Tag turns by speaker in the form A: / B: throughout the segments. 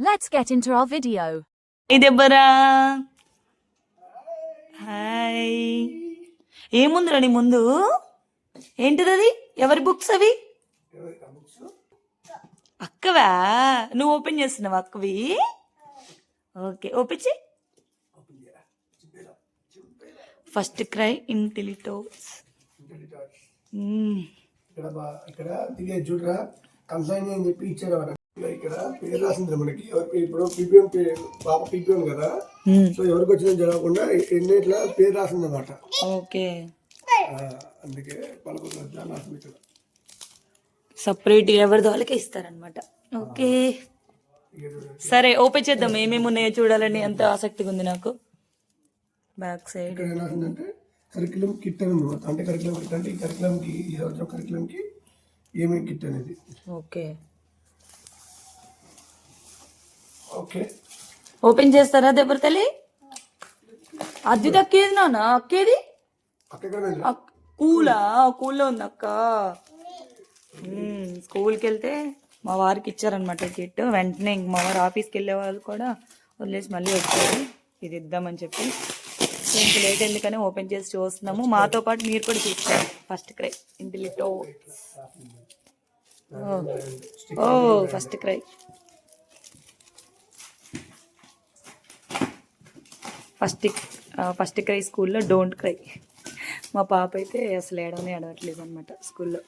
A: Let's get into our video.
B: ఇదెవ్వరా hi ఏముందిరా నీ ముందు? ఏంటిది అది ఎవరి బుక్స్ అవి? అక్కవా? నువ్వు ఓపెన్ చేస్తున్నావు అక్కవి? ఓకే ఓపెన్ చేయి ఫస్ట్ క్రై ఇంటిలిటోస్
C: ఇక్కడ బా- ఇక్కడ దిగే చూడరా కంప్లైంట్ అని చెప్పి ఇచ్చారు. ఇక్కడ పేరు రాసింది మనకి. ఇప్పుడు పీపీఎం పాప పీపీఎం కదా. సో ఎవరికి వచ్చిందని జరగకుండా ఎన్నిట్లా పేరు రాసింది అనమాట
B: ఓకే
C: అందుకే రాసింది ఇక్కడ.
B: సపరేట్ ఎవరి వాళ్ళకే ఇస్తారనమాట ఓకే. సరే ఓపెన్ చేద్దాం. ఏమేమి ఉన్నాయో చూడాలని ఎంత ఆసక్తిగా ఉంది నాకు. Back side.
C: రాసిందంటే కరికులం కిట్ అని అంటే కరికులం కిట్ అంటే ఈ కరికులంకి ఈ సంవత్సరం కరికులంకి ఏమేమి కిట్ అనేది.
B: ఓకే.
C: ఓకే
B: ఓపెన్ చేస్తారా దెబ్బ తల్లి? అది అక్కేది నాన్న? అక్కేది? కూలా? కూల్లో ఉంది అక్క. స్కూల్కి వెళ్తే మా వారికి ఇచ్చారనమాట కిట్ వెంటనే ఇంక మా వారు ఆఫీస్కి వెళ్ళే వాళ్ళు కూడా వదిలేసి మళ్ళీ వచ్చారు. ఇది ఇద్దామని చెప్పి. సో ఇంక లేట్ ఎందుకని ఓపెన్ చేసి చూస్తున్నాము. మాతో పాటు మీరు కూడా చూస్తారు ఫస్ట్ క్రై ఇంటిలిటో ఓ. FirstCry first FirstCry స్కూల్లో డోంట్ క్రై. మా పాప అయితే అసలు ఏడవనే ఏడవట్లేదు అనమాట స్కూల్లో.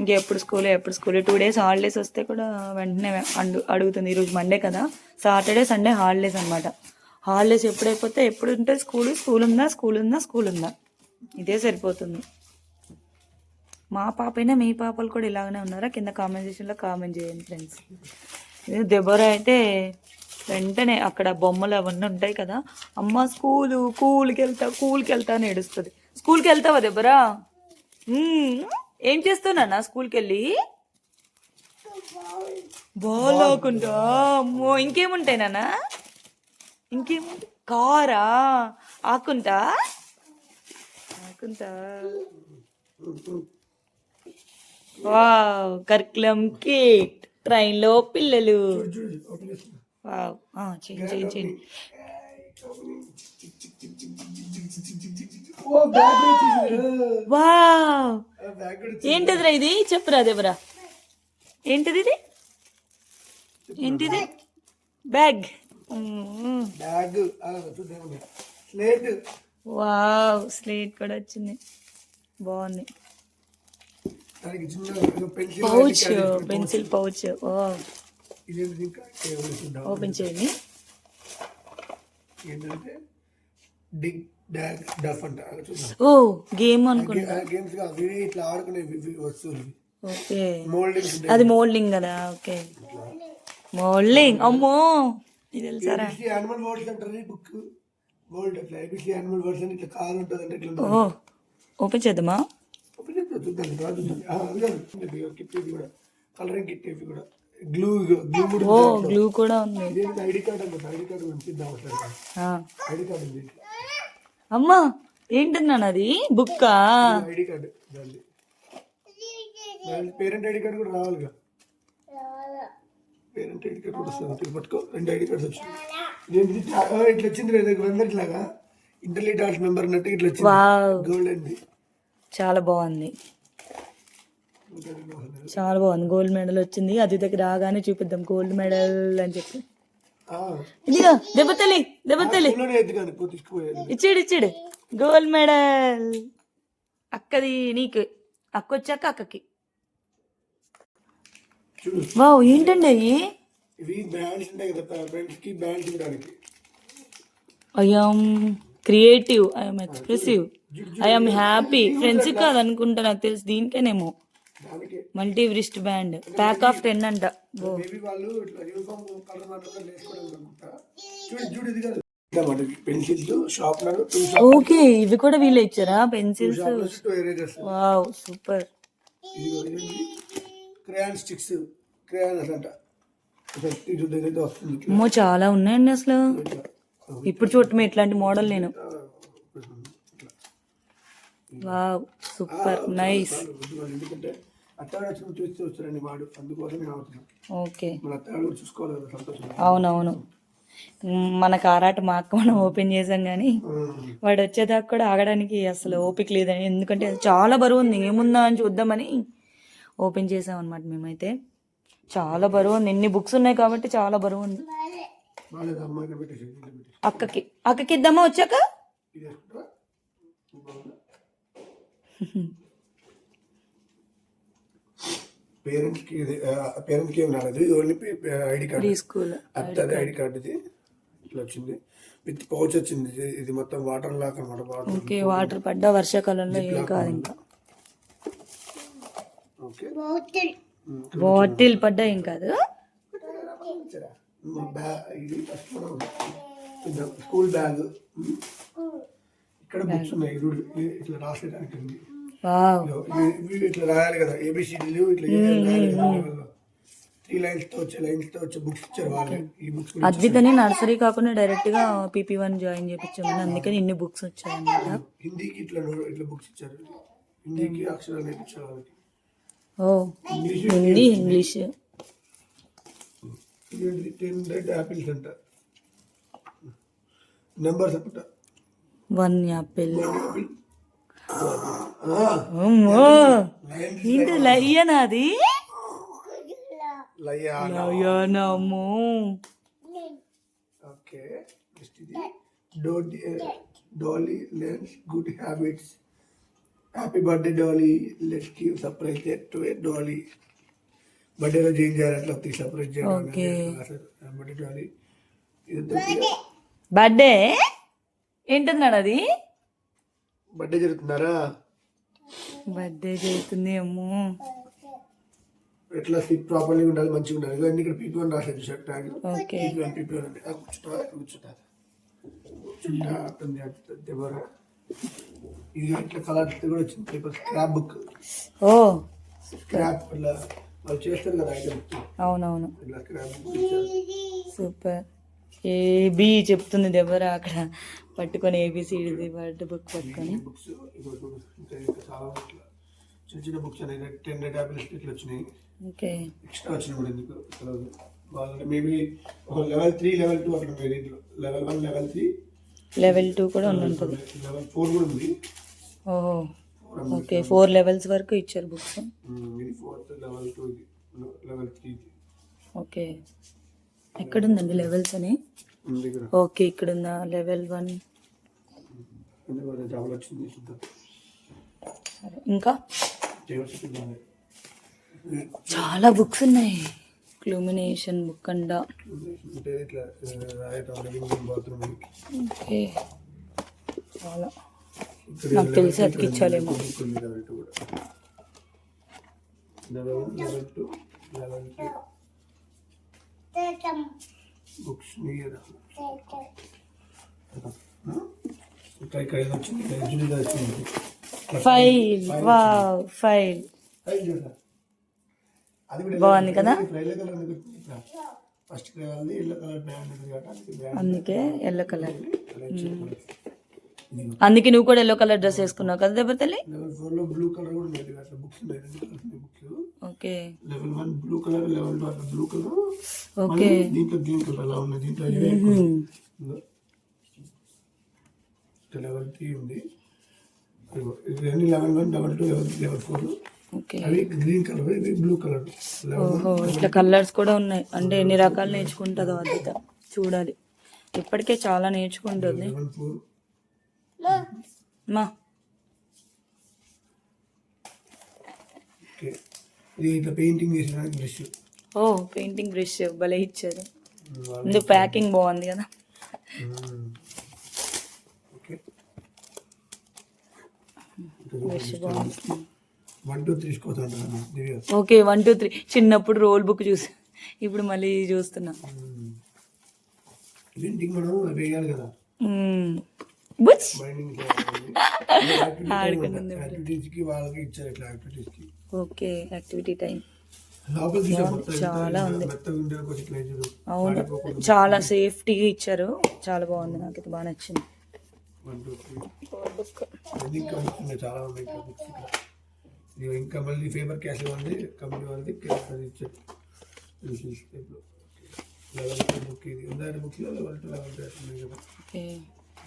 B: ఇంకెప్పుడు స్కూల్ ఎప్పుడు స్కూల్? టూ డేస్ హాలిడేస్ వస్తే కూడా వెంటనే అడు అడుగుతుంది. ఈరోజు మండే కదా? సాటర్డే సండే హాలిడేస్ అనమాట హాలిడేస్ ఎప్పుడైపోతే ఎప్పుడు ఉంటే స్కూల్ స్కూల్ ఉందా స్కూల్ ఉందా స్కూల్ ఉందా ఇదే సరిపోతుంది. మా పాప అయినా మీ పాపలు కూడా ఇలాగనే ఉన్నారా? కింద కామెంట్ సెక్షన్లో కామెంట్ చేయండి ఫ్రెండ్స్ దెబ్బరా అయితే వెంటనే అక్కడ బొమ్మలు అవన్నీ ఉంటాయి కదా. అమ్మ స్కూలు కూల్కి వెళ్తా కూల్కి వెళ్తా అని ఏడుస్తుంది. స్కూల్కి వెళ్తావా దెబ్బరా ఏం చేస్తున్నా స్కూల్కి వెళ్ళి బాల్ అమ్మో ఇంకేముంటాయి నాన్న? ఇంకేముంటాయి? కారా? ఆకుంటా? ఆకుంటా? వావ్ కర్క్లం కేక్ ట్రైన్లో పిల్లలు.
C: చూడు
B: వావ్. చేయండి చేయండి చేయండి. వావ్. ఏంటిదిరా ఇది? చెప్పురా దేవరా ఏంటిది ఇది? ఏంటిది? Bag.
C: Bag slate
B: wow slate కూడా వచ్చింది. బాగుంది. పౌచ్ పెన్సిల్ పౌచ్ ఓ.
C: ఇదేంటి ఇంకా?
B: ఓపెన్ చేయండి.
C: ఏంటంటే డిగ్ డాగ్ డఫ్ అంట అలా చూద్దాం.
B: ఓ గేమ్ అనుకుంటా.
C: గేమ్స్గా అవి ఇట్లా ఆడుకునే ఇవి- ఇవి వస్తువులు.
B: ఓకే.
C: మోల్డింగ్స్
B: అది మోల్డింగ్ కదా ఓకే. మోల్డింగ్ అమ్మో! ఇది తెలుసారా?
C: యానిమల్ వర్డ్స్ అంటారు ఈ బుక్ గోల్డ్ అట్లా ఏబిసి యానిమల్ వర్డ్స్ అని ఇట్లా కార్ ఉంటుంది అంటే ఇట్లా
B: ఓ ఓపెన్ చేద్దామా?
C: ఓపెన్ చేద్దాం చూద్దాం రా చూద్దాం. ఆ, అవి కాదు. ఇవి కిట్ ఇవి కూడా. కలరింగ్ కిట్ ఇవి కూడా. గ్లూ గ్లూ కూడా
B: ఓ గ్లూ కూడా ఉంది.
C: ఇదేంటి ఐడి కార్డ్ అనుకుంటా ఐడి కార్డ్ పంపిద్దాం ఒకసారి.
B: ఆ.
C: ఐడి కార్డ్ ఉంది.
B: అమ్మా ఏంటన్నాను అది? బుక్కా?
C: ఐడి కార్డు దాన్ని దాని పేరెంట్ ఐడి కార్డు కూడా రావాలిగా. పేరెంట్ ఐడి కార్డు కూడా వస్తుంది. పట్టుకో. రెండు ఐడి కార్డ్స్ వచ్చింది ఇదేంటి ఇట్లా ఆ, ఇట్లా వచ్చింది లేదా మెంబర్ ఇట్లాగా ఇంటర్లీట్ ఆర్ట్స్ మెంబర్ అన్నట్టు ఇట్లా వచ్చింది.
B: వావ్.
C: గోల్డ్ అండి
B: చాలా బాగుంది. చాలా బాగుంది. గోల్డ్ మెడల్ వచ్చింది. అది దగ్గర రాగానే చూపిద్దాం. గోల్డ్ మెడల్ అని చెప్పి. ఇదిగా దెబ్బతల్లి దెబ్బతల్లి. ఇచ్చాడు ఇచ్చాడు. గోల్డ్ మెడల్ అక్కది నీకు. అక్క వచ్చాక అక్కకి వావ్ ఏంటండి అవి
C: ఇవి బ్యాండ్స్ ఉంటాయి కదా బ్యాండ్స్కి బ్యాండ్స్ ఇవ్వడానికి.
B: I'm creative I'm expressive I'm happy friends కాదు. అనుకుంటా నాకు తెలిసి. దీనికేనేమో.
C: దానికి
B: multi wrist band. Pack of ten అంట. ఓకే ఇవి కూడా వీళ్ళే ఇచ్చారా? Pencils wow super
C: crayon sticks crayons అంట.
B: అమ్మో చాలా ఉన్నాయండి అసలు. ఇప్పుడు చూడటమే ఇట్లాంటి మోడల్ నేను. వావ్ సూపర్ నైస్
C: ఎందుకంటే అత్తగారు వచ్చిన చూస్తే వచ్చారండి వాడు. అందుకోసం నేను అవుతున్నాను.
B: ఓకే.
C: మన అత్తగారు కూడా చూసుకోవాలి కదా సంతోషం.
B: అవునవును. మన కారాట మా అక్క మనం ఓపెన్ చేసాం కానీ వాడు వచ్చేదాకా కూడా ఆగడానికి అసలు ఓపిక లేదని ఎందుకంటే చాలా బరువు ఉంది. ఏముందా అని చూద్దామని ఓపెన్ చేసాం అనమాట మేమైతే. చాలా బరువు ఉంది. ఎన్ని బుక్స్ ఉన్నాయి కాబట్టి చాలా బరువు ఉంది. అక్కకి అక్కకి ఇద్దామా వచ్చాక
C: ఇది వేసుకుంటారా బాగుందా పేరెంట్స్కి ఇది పేరెంట్స్కి ఏం రాలేదు. ఇది ఓన్లీ ఐడి కార్డు. అత్తది ఐడి కార్డు. ఇది ఇట్లా వచ్చింది. విత్ పౌచ్ వచ్చింది. ఇది- ఇది మొత్తం వాటర్ లాక్ అనమాట వాటర్
B: ఓకే వాటర్ పడ్డా వర్షాకాలంలో ఏం కాదు ఇంకా
C: ఓకే.
B: బాటిల్. పడ్డా ఏం కాదు.
C: ఇది ఫస్ట్. School bag. ఇక్కడ బుక్స్ ఉన్నాయి. ఇట్లా రాసేదానికి ఉంది. ఇట్లా రాయాలి కదా ఏబిసిడీలు ఇట్లా రాయాలి కదా. త్రీ లైన్స్తో వచ్చే లైన్స్తో వచ్చే బుక్స్ ఇచ్చారు వాళ్ళే ఈ బుక్స్ కూడా
B: అద్వితని నర్సరీ కాకుండా డైరెక్ట్గా పీపీ వన్ జాయిన్ చేయించామని అందుకని ఇన్ని బుక్స్ వచ్చాయన్నమాట.
C: హిందీకి ఇట్లా బుక్స్ ఇచ్చారు. హిందీకి అక్షరాలు నేర్పించారు వాళ్ళకి.
B: ఓ హిందీ ఇంగ్లీష్
C: ఇది టెన్ రెడ్ యాపిల్స్ అంట నెంబర్స్ అంట.
B: వన్ యాపిల్ ఏంటి లయ్యనా అది?
C: లయా
B: లయ్యనమ్మో
C: ఓకే నెక్స్ట్ ఇది. Dolly Dolly learns good habits. Happy birthday Dolly. Let's give surprise to a Dolly. Birthday రోజు ఏం చేయాలి అట్లా సర్ప్రైజ్. చేయాలి బర్త్డే డోలీ.
B: బర్త్డే? ఏంటన్నాడు అది?
C: బర్త్డే జరుగుతున్నారా
B: బర్త్డే చేస్తుంది అమ్మో.
C: ఎట్లా సిట్ ప్రాపర్లీ ఉండాలి మంచిగా ఉండాలి. ఇవన్నీ ఇక్కడ PP one tag
B: okay.
C: PP one PP one అంటే కూర్చుంటా కూర్చుంటా. కూర్చుంటా ఎవరు ఇది ఇట్లా కలర్ కూడా వచ్చింది పేపర్ స్క్రాప్ బుక్
B: ఓ.
C: స్క్రాప్ ఇట్లా వాళ్ళు చేస్తారు కదా ఐటమ్
B: అవునవును.
C: ఇట్లా scrap book
B: super. A B చెప్తుంది దెబ్బరా అక్కడ. పట్టుకొని ఏబిసిడి వర్డ్ బుక్ పట్టుకొని.
C: బుక్స్ చాలా చిన్న చిన్న బుక్స్ అనేవి టెన్ రెడ్ యాపిల్స్ ఇట్లా వచ్చినాయి.
B: ఓకే.
C: ఎక్స్ట్రా వచ్చినాయి కూడా ఎందుకు? వాళ్ళు maybe level three level two అక్కడ దీంట్లో level one level three.
B: Level two కూడా ఉంటుంది
C: లెవెల్ ఫోర్ కూడా ఉంది.
B: ఓహో. ఓకే ఫోర్ లెవెల్స్ వరకు ఇచ్చారు బుక్స్.
C: ఇది fourth level two level three
B: okay. ఎక్కడుందండి లెవెల్స్ అని? ఓకే ఇక్కడ. ఉందా లెవెల్ వన్ ఇంకా? చాలా బుక్స్ ఉన్నాయి. క్లూమినేషన్ బుక్ అండ ఓకే చాలా. నాకు తెలిసి అతికిచ్చాలేమో
C: ఉంది లెవెల్ టూ కూడా level level two level three books near ఇంకా ఇక్కడ ఏదో వచ్చింది ఇక్కడ ఎగ్జిబిట్ వచ్చింది
B: ఫైల్ వావ్ ఫైల్ బాగుంది కదా? అందుకే ఎల్లో కలర్. అందుకే నువ్వు కూడా ఎల్లో కలర్ డ్రెస్ వేసుకున్నావు కదా దెబ్బ తల్లి?
C: లెవెల్ ఫోర్లో బ్లూ కలర్ కూడా ఉంది అట్లా బుక్స్ ఉన్నాయి రెండు colours books
B: okay.
C: Level one blue colour level two అట్లా బ్లూ కలర్
B: ఓకే.
C: దీంట్లో గ్రీన్ కలర్ అలా ఉన్నాయి దీంట్లో ఇవే
B: హ్మ్.
C: లెవెల్ త్రీ ఉంది. ఇదిగో, ఇది అన్ని level one level two level level four
B: okay.
C: అవి గ్రీన్ కలర్ ఇది బ్లూ కలర్ లెవెల్
B: ఓహో ఇట్లా కలర్స్ కూడా ఉన్నాయి. అంటే ఎన్ని రకాలు నేర్చుకుంటుందో అద్భుత చూడాలి. ఇప్పటికే చాలా నేర్చుకుంటుంది. మా.
C: ఇది ఇట్లా పెయింటింగ్ చేసిన బ్రష్.
B: ఓ పెయింటింగ్ బ్రష్ భలే ఇచ్చారు. ఇందుకు ప్యాకింగ్ బాగుంది కదా.
C: ఓకే.
B: బ్రష్ బాగుంది.
C: వన్ టూ తీసుకోవచ్చు Divya.
B: Okay one two three. చిన్నప్పుడు రోల్ బుక్ చూసి ఇప్పుడు మళ్ళీ ఇది చూస్తున్నా
C: మనం? వేయాలి కదా.
B: బుచ్
C: వాళ్ళకి ఇచ్చారు ఇట్లా
B: ఓకే యాక్టివిటీ టైం చాలా ఉంది. అవును. సేఫ్టీగా ఇచ్చారు. చాలా బాగుంది. నాకు ఇది బాగా నచ్చింది.
C: ఇంకా మళ్ళీ ఫేబర్ క్యాష్ ఉంది. కంపెనీ వాళ్ళది అది ఇచ్చారు. లెవెల్ బుక్ ఇది. ఉందా బుక్లో లెవెల్ టూ లెవెల్ టూ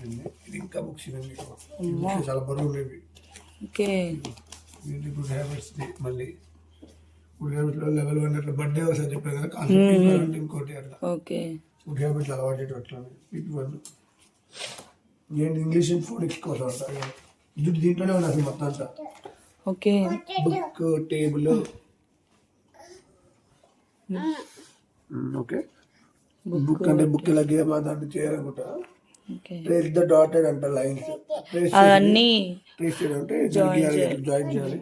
C: ఇది ఇంకా బుక్స్ ఇవన్నీ. చాలా బరువు ఉండేవి.
B: ఓకే.
C: గుడ్ హ్యాబిట్స్ మళ్ళీ. గుడ్ హ్యాబిట్లో లెవెల్ వన్ అట్లా బర్త్డే ఒకసారి చెప్పాను కదా కాన్సెప్ట్ ఇంకోటి అట్లా.
B: ఓకే.
C: గుడ్ హ్యాబిట్స్ అలవాటు అట్లా. పీపీ వన్ ఏంటి ఇంగ్లీష్ కోసం అంట. ఇది దీంట్లోనే ఉంది అసలు మొత్తం అంతా.
B: Okay.
C: Book table okay. Book అంటే బుక్ ఇలా గేమ్ దాంట్లో చేయాలనుకుంటా? ట్రేస్ ద డాటెడ్ అంట లైన్స్ ట్రేస్
B: అవన్నీ
C: ట్రేస్ చేయడం అంటే జాయిన్ చేయాలి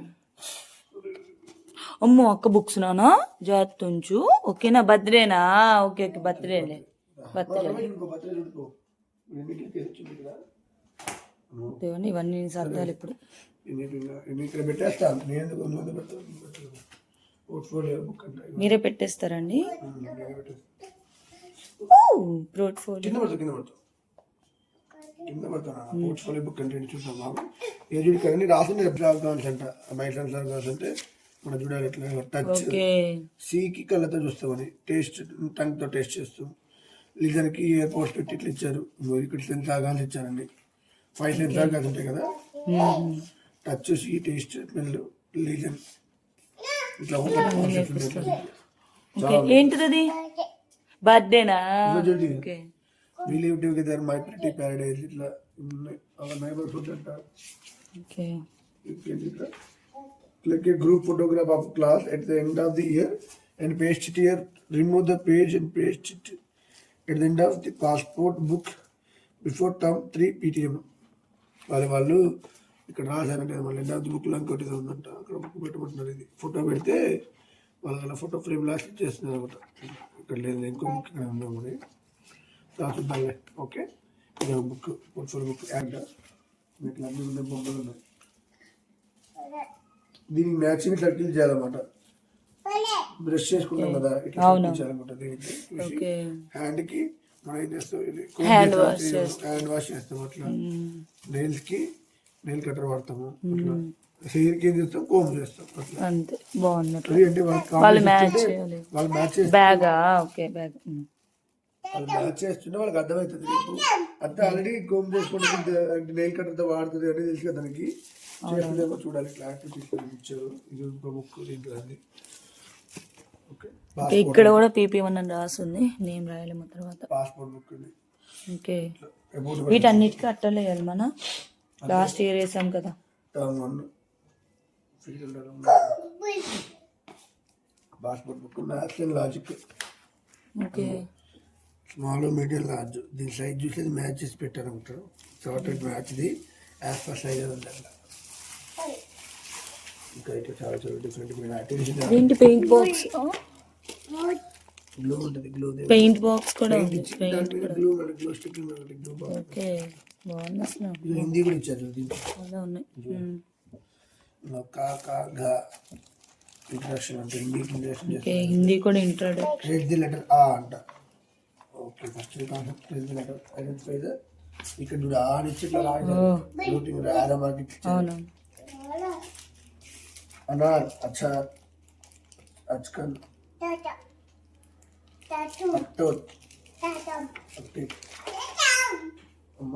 B: అమ్మో అక్క బుక్స్ నానా? జాగ్రత్త ఉంచు. ఓకేనా? బర్త్డేనా? ఓకే ఓకే బర్త్డేలే. బర్త్డే. దేవుని ఇవన్నీ సర్దాలు ఇప్పుడు. మీరే పెట్టేస్తారండి. పోర్ట్ఫోలియో
C: కింద పడతా కింద పడతా కింద పడతాను పోర్ట్ఫోలియో బుక్ ఏంటి చూద్దాం బాబు ఏజుడి కానీ రాసింది కావాల్సి అంట సార్ కావాల్సి అంటే మనం చూడాలి ఎట్లా టచ్ సీకి కళ్ళతో చూస్తామని టేస్ట్ టంగ్తో టేస్ట్ చేస్తాం. లిజన్కి ఇయర్ పోర్ట్స్ పెట్టి ఇట్లా ఇచ్చారు ఇక్కడ సెన్సార్ కానీ ఇచ్చారండి. ఫైవ్ సెన్సార్ కాదు ఉంటాయి కదా. Touch see taste smell listen. ఇట్లా
B: ఏంటిది బర్త్డేనా?
C: We live together, my pretty paradise. ఇట్లా ఉన్నాయి. our neighborhood అంట
B: ఓకే
C: ఇట్లా click a group photograph of class at the end of the year and paste it here. Remove the page and paste it at the end of the passport book before term three PTM. వాళ్ళ వాళ్ళు ఇక్కడ రాశారంటే మళ్ళీ end of the book ఇంకోటి ఏదో ఉందంట అక్కడ book పెట్టమంటున్నారు ఇది ఫోటో పెడితే వాళ్ళ ఫోటో ఫ్రేమ్ లాస్ట్ చేస్తున్నారు అనమాట ఇక్కడ లేదు ఇంకో బుక్ ఇక్కడ ఉందామని రాసుద్దాంలే ఓకే ఇది బుక్ పోర్ట్ఫోలియో బుక్ యాడ్ మీకు అన్ని ఉన్నాయి బొమ్మలు ఉన్నాయి. దీనికి మ్యాచింగ్ సర్కిల్ చేయాలన్నమాట. బ్రష్ చేసుకుంటాం కదా ఇట్లా చేయాలన్నమాట దీనికి.
B: ఓకే.
C: హ్యాండ్కి మనం ఏం చేస్తాం. హ్యాండ్ వాష్ చేస్తాం. అట్లా. నెయిల్స్కి నెయిల్ కటర్ వాడతాము అట్లా. హెయిర్కి ఏం చేస్తాం? కోమ్ చేస్తాం అట్లా.
B: అంతే
C: అంటే వాళ్ళకి
B: వాళ్ళు మ్యాచ్ చేయాలి.
C: వాళ్ళు మ్యాచ్
B: బ్యాగా ఓకే బ్యాగ్
C: వాళ్ళు మ్యాచ్ చేస్తుంటే వాళ్ళకి అర్థమవుతుంది. రేపు అంతే ఆల్రెడీ కోమ్ చేసుకుంటే నెయిల్ కటర్తో వాడుతుంది అనేది తెలుసు కదా దానికి. చేస్తుందేమో చూడాలి ఇట్లా యాక్టివిటీస్ ఇచ్చారు. ఇది ఇంకో బుక్ దీంట్లో అది ఓకే
B: ఓకే ఇక్కడ కూడా పీపీ వన్ అని రాస్తుంది నేమ్ రాయాలేమో తర్వాత.
C: పాస్పోర్ట్ బుక్ ఉంది.
B: ఓకే. వీటన్నిటికీ అట్టలు వేయాలి మన లాస్ట్ ఇయర్ వేసాం కదా.
C: Term one passport book maths and logic
B: okay.
C: Small medium large. దీని సైజ్ చూసేది మ్యాచ్ చేసి పెట్టారు అనుకుంటారు షార్టెడ్ మ్యాచ్ది యాజ్ పర్ సైజ్ అని ఉంది అట్లా ఇంకా చాలా చాలా డిఫరెంట్
B: ఏంటి పెయింట్ బాక్స్
C: గ్లూ ఉంటుంది గ్లూ
B: పెయింట్ బాక్స్ కూడా ఉంది paint
C: glue glue stick glue box
B: okay బాగుంది అసలు.
C: ఇది హిందీ కూడా ఇచ్చారు దీంట్లో
B: ఉన్నాయి. హిందీ
C: ది లెటర్ ఆ అంట. ఇక్కడ చూడు ఆ అని ఇచ్చి ఇట్లా రాయాలి రూటింగ్ రాయడం అనార్ అచ్చా అచ్చకల్ అట్టోల్ అమ్మ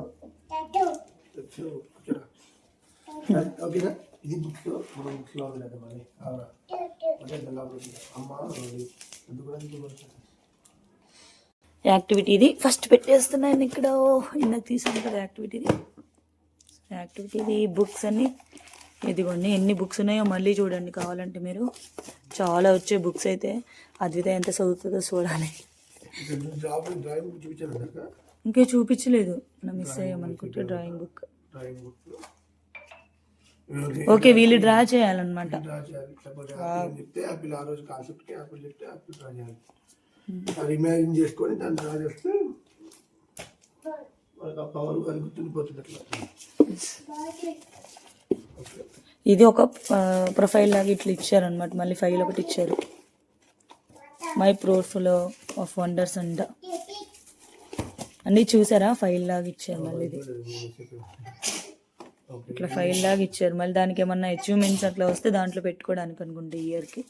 C: ఓకేనా? ఇది బుక్స్ మనం బుక్స్లో లేదు మరి అవునా అమ్మ ఎందుకు కూడా
B: యాక్టివిటీ ఇది. ఫస్ట్ పెట్టేస్తున్నాను ఇక్కడ. ఇందాక తీసాను కదా యాక్టివిటీది. యాక్టివిటీది బుక్స్ అన్ని. ఇదిగోండి ఎన్ని బుక్స్ ఉన్నాయో మళ్ళీ చూడండి కావాలంటే మీరు. చాలా వచ్చే బుక్స్ అయితే. అద్విత ఎంత చదువుతుందో చూడాలి. ఇంకే చూపించలేదు. మనం మిస్ అయ్యామనుకుంటే డ్రాయింగ్ బుక్ ఓకే వీళ్ళు డ్రా చేయాలన్నమాట.
C: అది ఇమాజిన్ చేసుకొని దాన్ని డ్రా చేస్తే వాళ్ళకి ఆ పవర్ అది గుర్తుండిపోతుంది అట్లా.
B: ఇది ఒక ప్రొఫైల్ లాగా ఇట్లా ఇచ్చారనమాట మళ్ళీ ఫైల్ ఒకటి ఇచ్చారు. మై ప్రోఫ్లో ఆఫ్ వండర్స్ అంట. అన్నీ చూసారా? ఫైల్ లాగా ఇచ్చారు మళ్ళీ ఇది. ఇట్లా ఫైల్ లాగా ఇచ్చారు. మళ్ళీ దానికి ఏమన్నా అచీవ్మెంట్స్ అట్లా వస్తే దాంట్లో పెట్టుకోవడానికి అనుకుంటే ఇయర్కి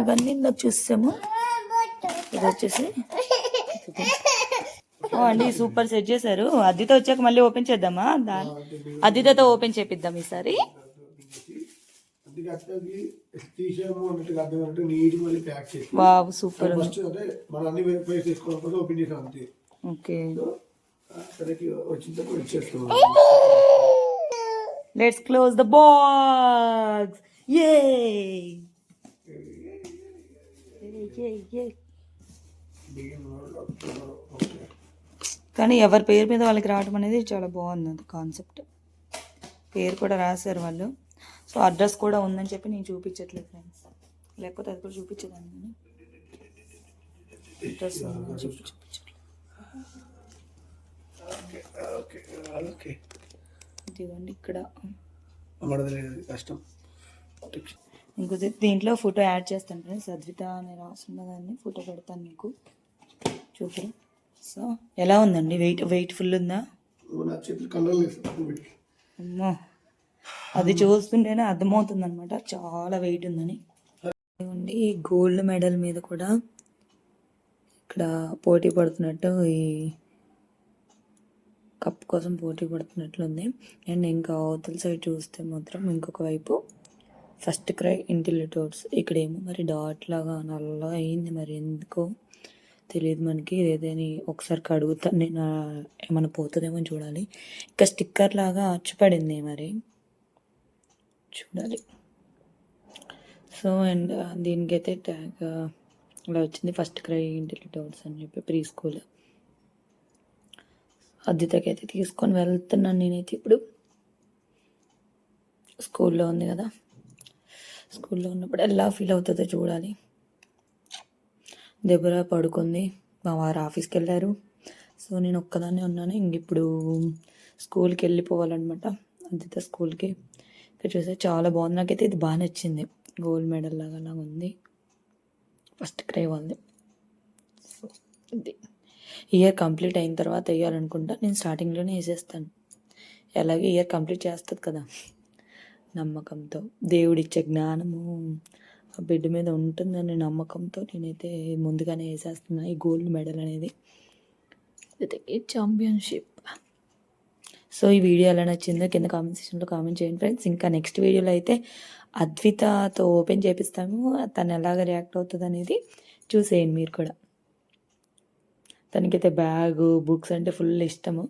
B: ఇవన్నీ ఇందాక చూసాము ఇది వచ్చేసి అండి సూపర్ సెట్ చేశారు. అద్దెతో వచ్చాక మళ్ళీ ఓపెన్ చేద్దామా? దాని అద్దెతో ఓపెన్ చేపిద్దాం ఈసారి. Wow super okay. Let's close the box
C: ఏ
B: కానీ ఎవరి పేరు మీద వాళ్ళకి రావడం అనేది చాలా బాగుంది అది కాన్సెప్ట్ పేరు కూడా రాశారు వాళ్ళు. సో అడ్రస్ కూడా ఉందని చెప్పి నేను చూపించట్లేదు ఫ్రెండ్స్ లేకపోతే అది కూడా చూపించేదాన్ని కానీ అడ్రస్ ఉందని చెప్పి చూపించట్లేదు.
C: ఓకే ఓకే ఓకే
B: ఇదిగోండి ఇక్కడ.
C: కష్టం.
B: ఇంకొద్ది దీంట్లో ఫోటో యాడ్ చేస్తాను ఫ్రెండ్స్. అద్విత అని రాసున్న దాన్ని ఫోటో పెడతాను మీకు చూపరు. సో ఎలా ఉందండి? వెయిట్ వెయిట్ ఫుల్ ఉందా? అమ్మో. అది చూస్తుంటేనే అర్థమవుతుంది అనమాట చాలా వెయిట్ ఉందని. ఈ గోల్డ్ మెడల్ మీద కూడా ఇక్కడ పోటీ పడుతున్నట్టు ఈ కప్ కోసం పోటీ పడుతున్నట్లుంది. అండ్ ఇంకా అవతల సైడ్ చూస్తే మాత్రం ఇంకొక వైపు ఫస్ట్ క్రై ఇంటిలిటోర్స్ ఇక్కడేమో మరి డాట్ లాగా నల్లగా అయింది మరి ఎందుకో తెలియదు మనకి. ఏదైనా ఒకసారి కడుగుతాను నేను ఏమైనా పోతుందేమో చూడాలి. ఇంకా స్టిక్కర్ లాగా అచ్చుపడింది మరి. చూడాలి. సో అండ్ దీనికైతే ట్యాగ్ ఇలా వచ్చింది ఫస్ట్ క్రై ఇంటిలిటోర్స్ అని చెప్పి ప్రీ స్కూల్ అద్దితకైతే అయితే తీసుకొని వెళ్తున్నాను నేనైతే ఇప్పుడు. స్కూల్లో ఉంది కదా. స్కూల్లో ఉన్నప్పుడు ఎలా ఫీల్ అవుతుందో చూడాలి. దెబ్బర పడుకుంది. మా వారు ఆఫీస్కి వెళ్ళారు సో నేను ఒక్కదాన్నే ఉన్నాను. ఇంక ఇప్పుడు స్కూల్కి వెళ్ళిపోవాలన్నమాట. అద్దిత స్కూల్కి. ఇక్కడ చూస్తే చాలా బాగుంది. నాకైతే ఇది బాగా నచ్చింది. గోల్డ్ మెడల్ లాగా అలా ఉంది. ఫస్ట్ క్రైవ్ ఉంది. సో ఇది. ఇయర్ కంప్లీట్ అయిన తర్వాత వేయాలనుకుంటా. నేను స్టార్టింగ్లోనే వేసేస్తాను. ఎలాగే ఇయర్ కంప్లీట్ చేస్తుంది కదా. నమ్మకంతో దేవుడిచ్చే జ్ఞానము ఆ బిడ్డ మీద ఉంటుందనే నమ్మకంతో నేనైతే ముందుగానే వేసేస్తున్నా ఈ గోల్డ్ మెడల్ అనేది. ఈ ఛాంపియన్షిప్ సో ఈ వీడియో ఎలా నచ్చిందో కింద కామెంట్ సెక్షన్లో కామెంట్ చేయండి ఫ్రెండ్స్ ఇంకా నెక్స్ట్ వీడియోలో అయితే అద్వితతో ఓపెన్ చేపిస్తాము. తను ఎలాగ రియాక్ట్ అవుతుంది అనేది చూసేయండి మీరు కూడా. తనకైతే బ్యాగ్ బుక్స్ అంటే ఫుల్ ఇష్టము.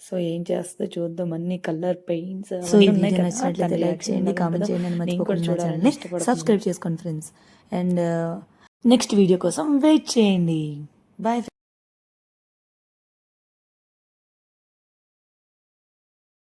B: సో ఏం చేస్తుందో చూద్దాం. అన్ని కలర్ పెయింట్స్
A: సో ఈ వీడియో నచ్చినట్లయితే లైక్ చేయండి కామెంట్ చేయండి అని మర్చిపోకుండా ఛానల్ని సబ్స్క్రైబ్ చేసుకోండి ఫ్రెండ్స్ అండ్ నెక్స్ట్ వీడియో కోసం వెయిట్ చేయండి. బాయ్